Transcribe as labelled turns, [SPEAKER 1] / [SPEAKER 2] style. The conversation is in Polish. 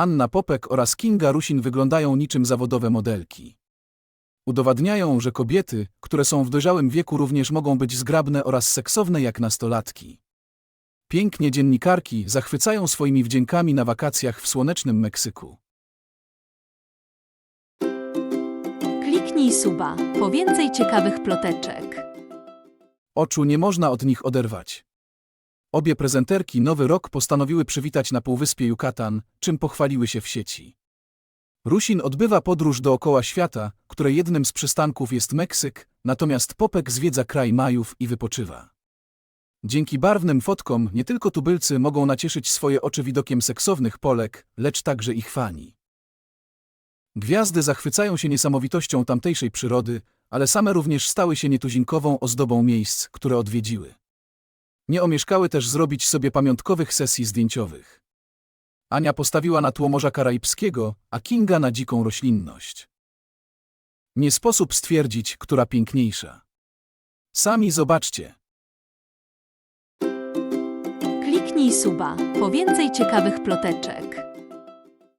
[SPEAKER 1] Anna Popek oraz Kinga Rusin wyglądają niczym zawodowe modelki. Udowadniają, że kobiety, które są w dojrzałym wieku również mogą być zgrabne oraz seksowne jak nastolatki. Pięknie dziennikarki zachwycają swoimi wdziękami na wakacjach w słonecznym Meksyku.
[SPEAKER 2] Kliknij suba po więcej ciekawych ploteczek.
[SPEAKER 1] Oczu nie można od nich oderwać. Obie prezenterki Nowy Rok postanowiły przywitać na Półwyspie Yucatan, czym pochwaliły się w sieci. Rusin odbywa podróż dookoła świata, której jednym z przystanków jest Meksyk, natomiast Popek zwiedza kraj Majów i wypoczywa. Dzięki barwnym fotkom nie tylko tubylcy mogą nacieszyć swoje oczy widokiem seksownych Polek, lecz także ich fani. Gwiazdy zachwycają się niesamowitością tamtejszej przyrody, ale same również stały się nietuzinkową ozdobą miejsc, które odwiedziły. Nie omieszkały też zrobić sobie pamiątkowych sesji zdjęciowych. Ania postawiła na tło Morza Karaibskiego, a Kinga na dziką roślinność. Nie sposób stwierdzić, która piękniejsza. Sami zobaczcie.
[SPEAKER 2] Kliknij suba po więcej ciekawych ploteczek.